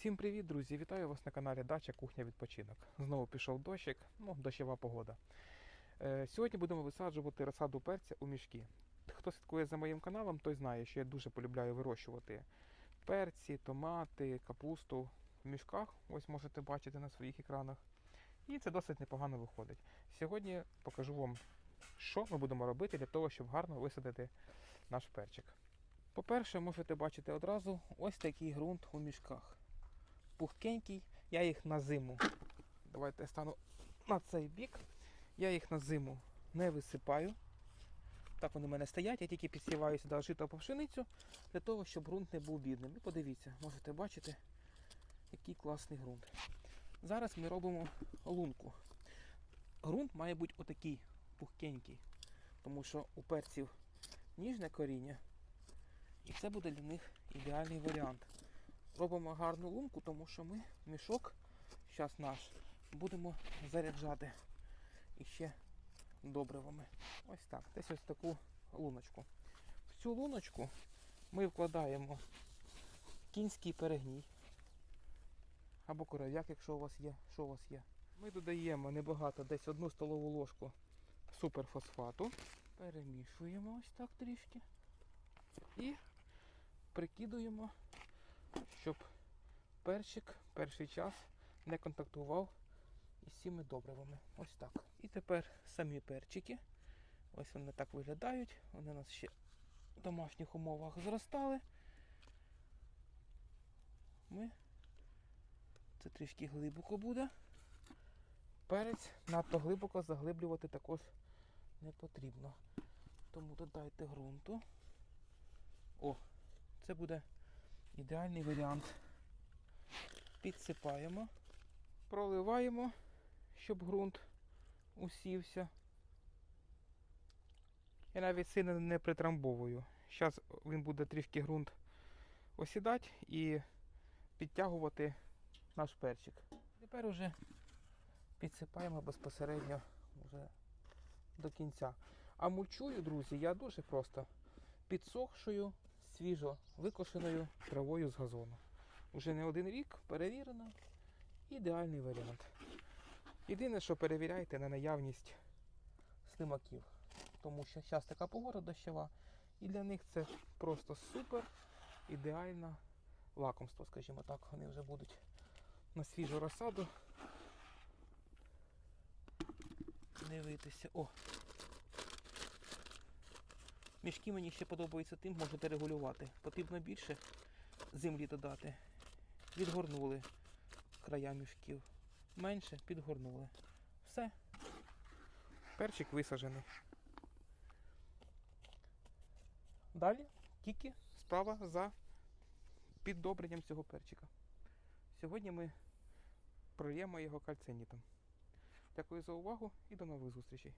Всім привіт, друзі! Вітаю вас на каналі Дача Кухня Відпочинок. Знову пішов дощик, ну, дощова погода. Е, сьогодні будемо висаджувати розсаду перця у мішки. Хто слідкує за моїм каналом, той знає, що я дуже полюбляю вирощувати перці, томати, капусту в мішках. Ось можете бачити на своїх екранах. І це досить непогано виходить. Сьогодні покажу вам, що ми будемо робити для того, щоб гарно висадити наш перчик. По-перше, можете бачити одразу ось такий ґрунт у мішках. Пухкенький, я їх на зиму. Давайте я стану на цей бік. Я їх на зиму не висипаю. Так вони в мене стоять, я тільки підсіваю сюди жито по пшеницю для того, щоб ґрунт не був бідним. І подивіться, можете бачити, який класний ґрунт. Зараз ми робимо лунку. Ґрунт має бути отакий пухкенький, тому що у перців ніжне коріння, і це буде для них ідеальний варіант. Робимо гарну лунку, тому що ми мішок, зараз наш, будемо заряджати іще добривами. Ось так. Десь ось таку луночку. В цю луночку ми вкладаємо кінський перегній. Або коров'як, якщо у вас є. Що у вас є. Ми додаємо небагато, десь одну столову ложку суперфосфату. Перемішуємо ось так трішки. І прикидуємо, щоб перчик перший час не контактував із цими добривами. Ось так. І тепер самі перчики. Ось вони так виглядають. Вони у нас ще в домашніх умовах зростали. Ми це трішки глибоко буде. Перець надто глибоко заглиблювати також не потрібно. Тому додайте ґрунту. О, це буде ідеальний варіант. Підсипаємо, проливаємо, щоб ґрунт усівся. Я навіть сильно не притрамбовую. Зараз він буде трішки ґрунт осідати і підтягувати наш перчик. Тепер уже підсипаємо безпосередньо вже до кінця. А мульчую, друзі, я дуже просто підсохшою, свіжо викошеною травою з газону. Уже не один рік перевірено. Ідеальний варіант. Єдине, що перевіряйте на наявність слимаків. Тому що зараз така погода дощова, і для них це просто супер ідеальне лакомство, скажімо так. Вони вже будуть на свіжу розсаду. Дивитися. О! Мішки мені ще подобаються тим, можете регулювати. Потрібно більше землі додати. Відгорнули края мішків. Менше підгорнули. Все. Перчик висаджений. Далі тільки справа за піддобренням цього перчика. Сьогодні ми прольємо його кальцинітом. Дякую за увагу і до нових зустрічей.